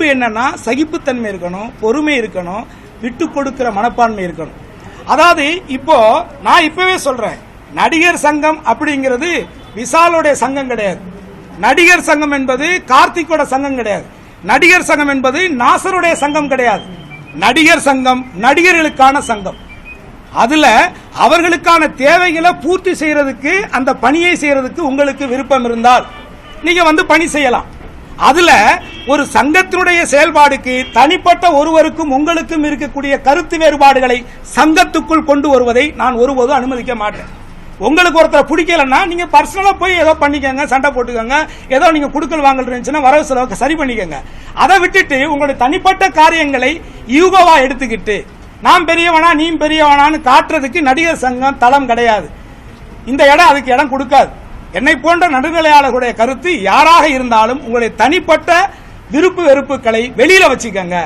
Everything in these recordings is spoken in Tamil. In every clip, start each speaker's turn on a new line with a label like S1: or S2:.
S1: பண்பு என்னன்னா சகிப்புத்தன்மை இருக்கணும் பொறுமை இருக்கணும் விட்டு கொடுக்கிற மனப்பான்மை இருக்கணும். அதாவது இப்போ நான் இப்பவே சொல்றேன் நடிகர் சங்கம் அப்படிங்கிறது விசாலுடைய சங்கம் கிடையாது. நடிகர் சங்கம் என்பது கார்த்திக்கோட சங்கம் கிடையாது. நடிகர் சங்கம் என்பது நாசருடைய சங்கம் கிடையாது. நடிகர் சங்கம் நடிகர்களுக்கான சங்கம். அதுல அவர்களுக்கான தேவைகளை பூர்த்தி செய்யறதுக்கு அந்த பணியை செய்யறதுக்கு உங்களுக்கு விருப்பம் இருந்தால் நீங்க வந்து பணி செய்யலாம். அதுல ஒரு சங்கத்தினுடைய செயல்பாடுக்கு தனிப்பட்ட ஒருவருக்கும் உங்களுக்கும் இருக்கக்கூடிய கருத்து வேறுபாடுகளை சங்கத்துக்குள் கொண்டு வருவதை நான் ஒருபோதும் அனுமதிக்க மாட்டேன். உங்களுக்கு ஒருத்தரை பிடிக்கலன்னா நீங்க பர்சனலா போய் ஏதோ பண்ணிக்கோங்க சண்டை போட்டுக்கோங்க ஏதோ நீங்க குடுக்கல் வாங்கல் இருந்துச்சுன்னா வரவு செலவுக்கு சரி பண்ணிக்கோங்க. அதை விட்டுட்டு உங்களுடைய தனிப்பட்ட காரியங்களை யூகவா எடுத்துக்கிட்டு நான் பெரியவனா நீ பெரியவனான்னு காட்டுறதுக்கு நடிகர் சங்கம் தளம் கிடையாது. இந்த இடம் அதுக்கு இடம் கொடுக்காது. என்னை போன்ற நடுநிலையாளர்களுடைய கருத்து யாராக இருந்தாலும் உங்களுடைய தனிப்பட்ட விருப்பு வெறுப்புகளை வெளியில வச்சுக்கோங்க.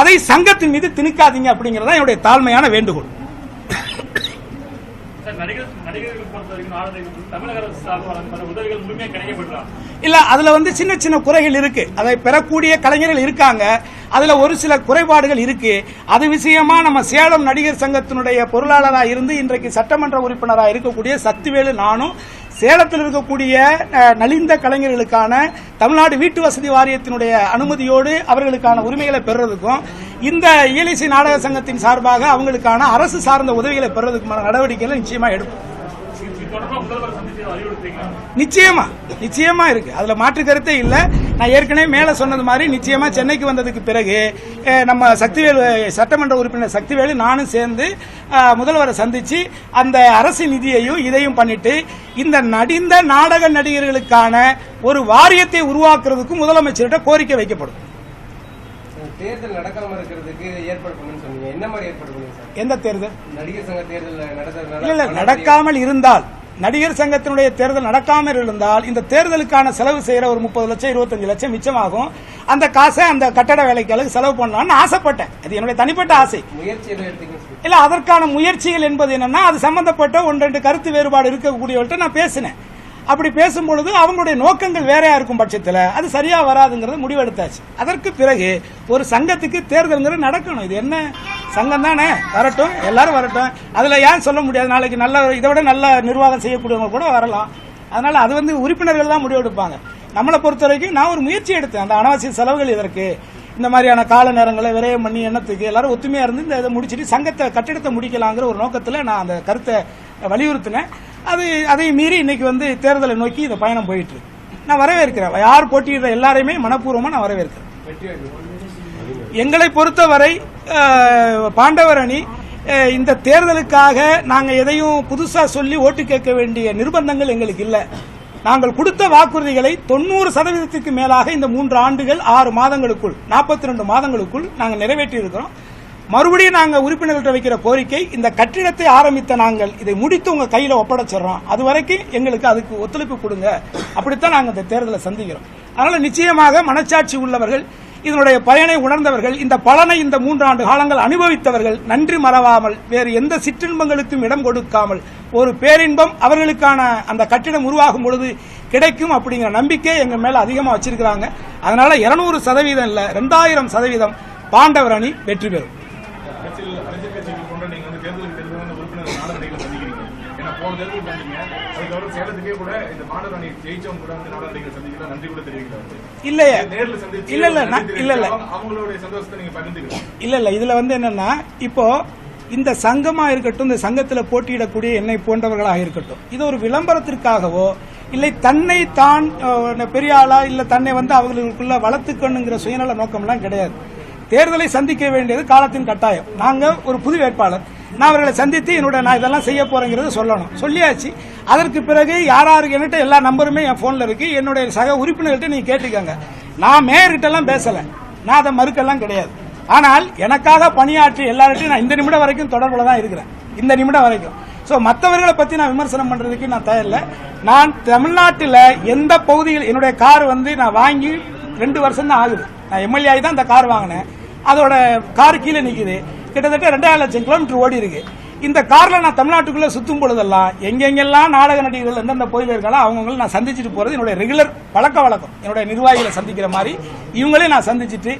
S1: அதை சங்கத்தின் மீது திணிக்காதீங்க அப்படிங்கறத என்னுடைய தாழ்மையான வேண்டுகோள். இல்ல அதுல வந்து சின்ன சின்ன குறைகள் இருக்கு. அதை பெறக்கூடிய கலைஞர்கள் இருக்காங்க. அதுல ஒரு சில குறைபாடுகள் இருக்கு. அது விஷயமா நம்ம சேலம் நடிகர் சங்கத்தினுடைய பொருளாளராக இருந்து இன்றைக்கு சட்டமன்ற உறுப்பினராக இருக்கக்கூடிய சக்திவேலு நானும் சேலத்தில் இருக்கக்கூடிய நலிந்த கலைஞர்களுக்கான தமிழ்நாடு வீட்டு வசதி வாரியத்தினுடைய அனுமதியோடு அவர்களுக்கான உரிமைகளை பெறுறதுக்கும் இந்த இயலிசை நாடக சங்கத்தின் சார்பாக அவங்களுக்கான அரசு சார்ந்த உதவிகளை பெறுறதுக்குமான நடவடிக்கைகளை நிச்சயமா எடுப்போம். நிச்சயமா நிச்சயமா இருக்கு. அதுல மாற்று கருத்தே இல்ல. நான் ஏற்கனவே மேல சொன்னது மாதிரி நிச்சயமா சென்னைக்கு வந்ததுக்கு பிறகு நம்ம சக்திவேலு சட்டமன்ற உறுப்பினர் சக்திவேலு நானும் சேர்ந்து முதல்வரை சந்திச்சு அந்த அரசு நிதியையும் இதையும் பண்ணிட்டு இந்த நடிந்த நாடக நடிகர்களுக்கான ஒரு வாரியத்தை உருவாக்குறதுக்கும் முதலமைச்சர்கிட்ட கோரிக்கை வைக்கப்படும்.
S2: தேர்தல் நடக்காம இருக்கிறதுக்கு ஏற்பாடு பண்ணுன்னு சொன்னீங்க. என்ன மாதிரி ஏற்பாடு பண்ணுங்க சார்?
S1: எந்த தேர்தல்?
S2: நடிகர் சங்க தேர்தல்
S1: இல்ல இல்ல நடக்காமல் இருந்தால் நடிகர் சங்கத்தினுடைய தேர்தல் நடக்காமல் இருந்தால் இந்த தேர்தலுக்கான செலவு செய்யற ஒரு முப்பது லட்சம் இருபத்தஞ்சு லட்சம் மிச்சமாகும். அந்த காசை அந்த கட்டட வேலைக்கு செலவு பண்ணலாம்னு ஆசைப்பட்டேன். அது என்னுடைய தனிப்பட்ட ஆசை. இல்ல அதற்கான முயற்சிகள் என்பது என்னன்னா அது சம்பந்தப்பட்ட ஒன்று ரெண்டு கருத்து வேறுபாடு இருக்கக்கூடியவர்கிட்ட நான் பேசினேன். அப்படி பேசும்பொழுது அவங்களுடைய நோக்கங்கள் வேறையா இருக்கும் பட்சத்தில் அது சரியா வராதுங்கிறது முடிவெடுத்தாச்சு. அதற்கு பிறகு ஒரு சங்கத்துக்கு தேர்தல்ங்கிறது நடக்கணும். இது என்ன? சங்கம் தானே? வரட்டும். எல்லாரும் வரட்டும். அதுல ஏன் சொல்ல முடியாது. நாளைக்கு நல்ல இதை விட நல்ல நிர்வாகம் செய்யக்கூடியவங்க கூட வரலாம். அதனால அது வந்து உறுப்பினர்கள் தான் முடிவெடுப்பாங்க. நம்மளை பொறுத்த வரைக்கும் நான் ஒரு முயற்சி எடுத்தேன். அந்த அனாவசிய செலவுகள் இதற்கு இந்த மாதிரியான கால நேரங்களை விரயம் பண்ணி எண்ணத்துக்கு எல்லாரும் ஒத்துமையா இருந்து இந்த இதை முடிச்சிட்டு சங்கத்தை கட்டிடத்தை முடிக்கலாங்கிற ஒரு நோக்கத்தில் நான் அந்த கருத்தை வலியுறுத்தினேன். அது அதை மீறி இன்னைக்கு வந்து தேர்தலை நோக்கி இந்த பயணம் போயிட்டு. இருக்கு நான் வரவேற்கிறேன். யார் போட்டியிடுற எல்லாரையுமே மனப்பூர்வமாக நான் வரவேற்கிறேன். எங்களை பொறுத்தவரை பாண்டவர் அணி இந்த தேர்தலுக்காக நாங்கள் எதையும் புதுசாக சொல்லி ஓட்டு கேட்க வேண்டிய நிர்பந்தங்கள் எங்களுக்கு இல்லை. நாங்கள் கொடுத்த வாக்குறுதிகளை தொண்ணூறு சதவீதத்துக்கு மேலாக இந்த மூன்று ஆண்டுகள் ஆறு மாதங்களுக்குள் நாற்பத்தி ரெண்டு மாதங்களுக்குள் நாங்கள் நிறைவேற்றி இருக்கிறோம் மறுபடியும் நாங்கள் உறுப்பினர்கள்ட்ட வைக்கிற கோரிக்கை இந்த கட்டிடத்தை ஆரம்பித்த நாங்கள் இதை முடித்து உங்க கையில ஒப்படைச்சிடறோம். அது வரைக்கும் எங்களுக்கு அதுக்கு ஒத்துழைப்பு கொடுங்க. அப்படித்தான் நாங்கள் இந்த தேர்தலை சந்திக்கிறோம். அதனால நிச்சயமாக மனச்சாட்சி உள்ளவர்கள் இதனுடைய பயனை உணர்ந்தவர்கள் இந்த பலனை இந்த மூன்றாண்டு காலங்கள் அனுபவித்தவர்கள் நன்றி மறவாமல் வேறு எந்த சிற்றின்பங்களுக்கும் இடம் கொடுக்காமல் ஒரு பேரின்பம் அவர்களுக்கான அந்த கட்டிடம் உருவாகும் பொழுது கிடைக்கும் அப்படிங்கிற நம்பிக்கை எங்க மேல அதிகமாக வச்சிருக்கிறாங்க. அதனால இருநூறு சதவீதம் இல்லை ரெண்டாயிரம் சதவீதம் பாண்டவர் அணி வெற்றி பெறும்.
S3: கட்சிகள் கொண்ட நீங்க வந்து தேர்தலுக்கு தெரிஞ்சவங்க உறுப்பினர் நாடாளுமன்றங்களை சந்திக்கிறீங்க. ஏன்னா போன தேர்தல் பண்ணீங்க அதுக்கப்புறம் சேலத்துக்கே கூட இந்த மாநில அணி ஜெயிச்சவங்க கூட வந்து நாடாளுமன்ற சந்திக்கலாம் நன்றி கூட தெரிவிக்கிறாங்க
S1: இல்லையே.
S3: நேர்ல சந்திச்சு
S1: இல்ல இல்ல இல்ல இல்ல.
S3: அவங்களுடைய சந்தோஷத்தை நீங்க பகிர்ந்துக்கலாம்
S1: இல்ல இல்ல. இதுல வந்து என்னன்னா இப்போ இந்த சங்கமா இருக்கட்டும் இந்த சங்கத்துல போட்டியிடக்கூடிய என்னை போன்றவர்களாக இருக்கட்டும் இது ஒரு விளம்பரத்திற்காகவோ இல்லை தன்னை தான் பெரிய ஆளா இல்ல தன்னை வந்து அவர்களுக்குள்ள வளர்த்துக்கணுங்கிற சுயநல நோக்கம்லாம் கிடையாது. தேர்தலை சந்திக்க வேண்டியது காலத்தின் கட்டாயம். நாங்கள் ஒரு புது வேட்பாளர். நான் அவர்களை சந்தித்து என்னோட நான் இதெல்லாம் செய்ய போறேங்கிறத சொல்லணும். சொல்லியாச்சு. அதற்கு பிறகு யார் யாருக்கு என்கிட்ட எல்லா நம்பருமே என் போன்ல இருக்கு. என்னுடைய சக உறுப்பினர்கிட்ட நீங்க கேட்டுக்கோங்க. நான் மேயர்கிட்ட எல்லாம் பேசல. நான் அதை மறுக்கெல்லாம் கிடையாது. ஆனால் எனக்காக பணியாற்றி எல்லார்ட்டையும் நான் இந்த நிமிடம் வரைக்கும் தொடர்புல தான் இருக்கிறேன். இந்த நிமிடம் வரைக்கும். ஸோ மற்றவர்களை பத்தி நான் விமர்சனம் பண்றதுக்கு நான் தயாரில்லை. நான் தமிழ்நாட்டில் எந்த பகுதியில் என்னுடைய கார் வந்து நான் வாங்கி ரெண்டு வருஷம் தான் ஆகுது. நான் எம்எல்ஏ ஆகி தான் இந்த கார் வாங்கினேன். அதோட கார் கீழே நிக்குது. கிட்டத்தட்ட ரெண்டாயிரம் லட்சம் கிலோமீட்டர் ஓடி இருக்கு. இந்த கார்ல நான் தமிழ்நாட்டுக்குள்ள சுத்தும் பொழுதெல்லாம் எங்கெங்கெல்லாம் நாடக நடிகர்கள் எந்தெந்த கோயில் இருக்காலும் அவங்கவுங்களை நான் சந்திச்சுட்டு போறது என்னுடைய ரெகுலர் பழக்க வழக்கம். என்னுடைய நிர்வாகிகளை சந்திக்கிற மாதிரி இவங்களையும் நான் சந்திச்சுட்டு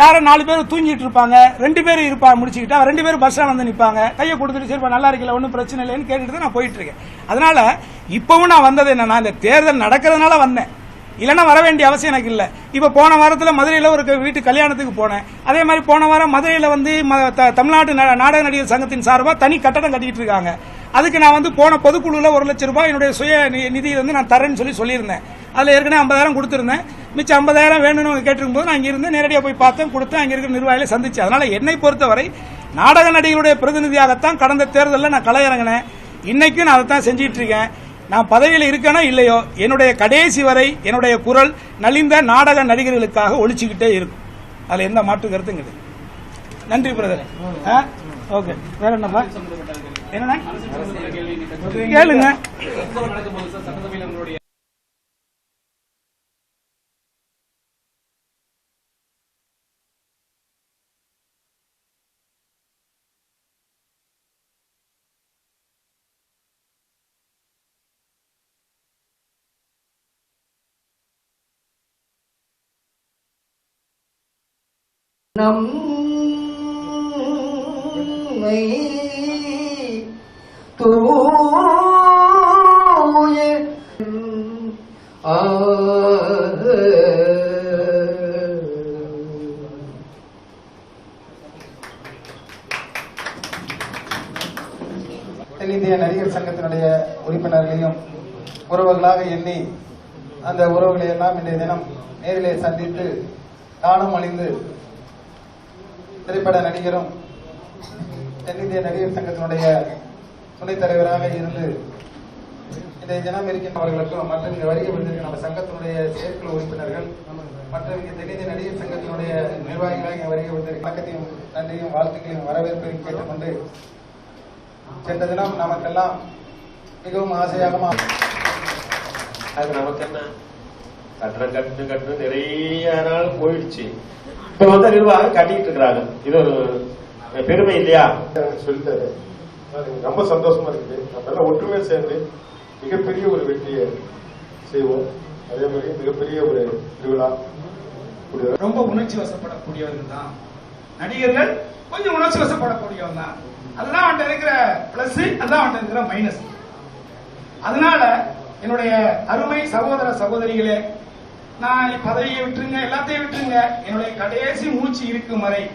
S1: யாரோ நாலு பேர் தூங்கிட்டு இருப்பாங்க ரெண்டு பேர் இருப்பாங்க முடிச்சுக்கிட்டா ரெண்டு பேரும் பஸ் ஸ்டாண்ட் வந்து நிற்பாங்க கையை கொடுத்துட்டு சரிப்பா நல்லா இருக்கல ஒன்றும் பிரச்சனை இல்லைன்னு கேட்டுட்டு தான் நான் போயிட்டு இருக்கேன். அதனால இப்பவும் நான் வந்தது என்னன்னா இந்த தேர்தல் நடக்கிறதுனால வந்தேன். இல்லைன்னா வர வேண்டிய அவசியம் எனக்கு இல்லை. இப்போ போன வாரத்தில் மதுரையில் ஒரு வீட்டு கல்யாணத்துக்கு போனேன். அதே மாதிரி போன வாரம் மதுரையில் வந்து ம- த- தமிழ்நாட்டு நாடக நடிகர் சங்கத்தின் சார்பாக தனி கட்டடம் கட்டிட்டு இருக்காங்க. அதுக்கு நான் வந்து போன பொதுக்குழுவில் ஒரு லட்சம் ரூபாய் என்னுடைய சுய நி- நிதியை வந்து நான் தரேன்னு சொல்லி சொல்லியிருந்தேன். அதில் ஏற்கனவே ஐம்பதாயிரம் கொடுத்துருந்தேன். மிச்சம் ஐம்பதாயிரம் வேணும்னு அவங்க கேட்டிருக்கும் போது நான் இங்கே இருந்து நேரடியாக போய் பார்த்தேன் கொடுத்தேன் அங்கே இருக்கிற நிர்வாகிகளை சந்திச்சு அதனால் என்னை பொறுத்தவரை நாடக நடிகருடைய பிரதிநிதியாகத்தான் கடந்த தேர்தலில் நான் களயிறங்கினேன் இன்னைக்கும் நான் அதை தான் செஞ்சிட்டு இருக்கேன். நான் பதவியில் இருக்கேனோ இல்லையோ என்னுடைய கடைசி வரை என்னுடைய குரல் நலிந்த நாடக நடிகர்களுக்காக ஒழிச்சுக்கிட்டே இருக்கும். அதில் எந்த மாற்று கருத்தும் கிடையாது. நன்றி பிரதர் ஓகே வேற என்னப்பா என்னண்ணா? கேளுங்க.
S4: நம்மை தூய
S5: தென்னிந்திய நடிகர் சங்கத்தினுடைய உறுப்பினர்களையும் உறவுகளாக எண்ணி அந்த உறவுகளை எல்லாம் இன்றைய தினம் நேரிலே சந்தித்து தானம் அழிந்து திரைப்பட நடிகரும் தென்னிந்திய நடிகர் சங்கத்தினுடைய துணைத் தலைவராக இருந்து இன்றைய தினம் இருக்கின்றவர்களுக்கும் மற்றும் இங்கு வருகை வந்திருக்கிற நம்ம சங்கத்தினுடைய செயற்குழு உறுப்பினர்கள் மற்றும் இங்கு தென்னிந்திய நடிகர் சங்கத்தினுடைய நிர்வாகிகளாக இங்கே வருகை வந்திருக்கிற வணக்கத்தையும் நன்றியும் வாழ்த்துக்களையும் வரவேற்பையும் கேட்டுக்கொண்டு சென்ற தினம் நமக்கெல்லாம் மிகவும் ஆசையாக
S6: அது நமக்கு என்ன கட்டுற கட்டு கட்டு நிறைய நாள் போயிடுச்சு. இப்ப வந்து நிர்வாகம் கட்டிட்டு இருக்கிறாங்க. இது ஒரு பெருமை இல்லையா?
S7: சொல்லிட்டாரு ரொம்ப சந்தோஷமா இருக்குது. நம்ம ஒற்றுமையா சேர்ந்து மிகப்பெரிய ஒரு வெற்றியை செய்வோம். அதே மாதிரி மிகப்பெரிய ஒரு திருவிழா.
S1: ரொம்ப உணர்ச்சி வசப்படக்கூடியவர்கள் தான். நடிகர்கள் கொஞ்சம் உணர்ச்சி வசப்படக்கூடியவங்க தான். அதுதான் அவன்கிட்ட இருக்கிற பிளஸ் அதுதான் அவன்கிட்ட இருக்கிற மைனஸ் அதனால என்னுடைய அருமை சகோதர சகோதரிகளே நான் பதவியை விட்டுருங்க எல்லாத்தையும் விட்டுருங்க. என்னுடைய கடைசி மூச்சு இருக்கும் வரை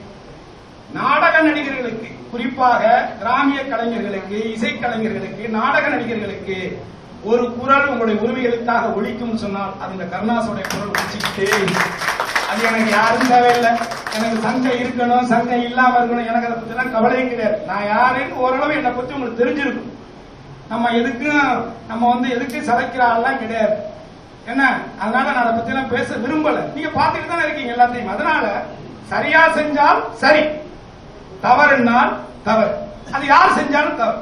S1: நாடக நடிகர்களுக்கு குறிப்பாக கிராமிய கலைஞர்களுக்கு இசைக்கலைஞர்களுக்கு நாடக நடிகர்களுக்கு ஒரு குரல் உங்களுடைய உரிமைகளுக்காக ஒழிக்கும் சொன்னால் அது இந்த கருணாசுடைய குரல் ஒழிச்சுக்கிட்டே அது எனக்கு யாரும் தேவையில்லை. எனக்கு சங்கம் இருக்கணும் சங்கம் இல்லாம இருக்கணும் எனக்கு அதை பத்தி எல்லாம் கவலையும் கிடையாது. நான் யாருன்னு ஓரளவு என்னை பத்தி உங்களுக்கு தெரிஞ்சிருக்கும். நம்ம எதுக்கும் நம்ம வந்து எதுக்கு சதைக்கிறாள்லாம் கிடையாது. என்ன? அதனால நான் அதை பத்தி எல்லாம் பேச விரும்பல. நீங்க பாத்துட்டு தானே இருக்கீங்க எல்லாத்தையும். அதனால சரியா செஞ்சால் சரி. தவறுனால் தவறு. அது யார் செஞ்சாலும் தவறு.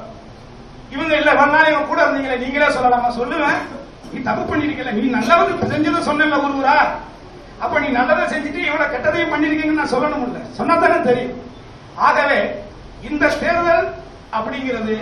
S1: இவங்க இல்ல வந்தாலும் இவங்க கூட இருந்தீங்களே நீங்களே சொல்லலாமா? சொல்லுவேன். நீ தப்பு பண்ணிருக்கல. நீ நல்லவங்க செஞ்சதை ஒரு ஒருவரா? அப்ப நீ நல்லதை செஞ்சுட்டு இவ்வளவு கெட்டதையும் பண்ணிருக்கீங்கன்னு நான் சொல்லணும் இல்ல சொன்னா தானே தெரியும். ஆகவே இந்த தேர்தல் அப்படிங்கிறது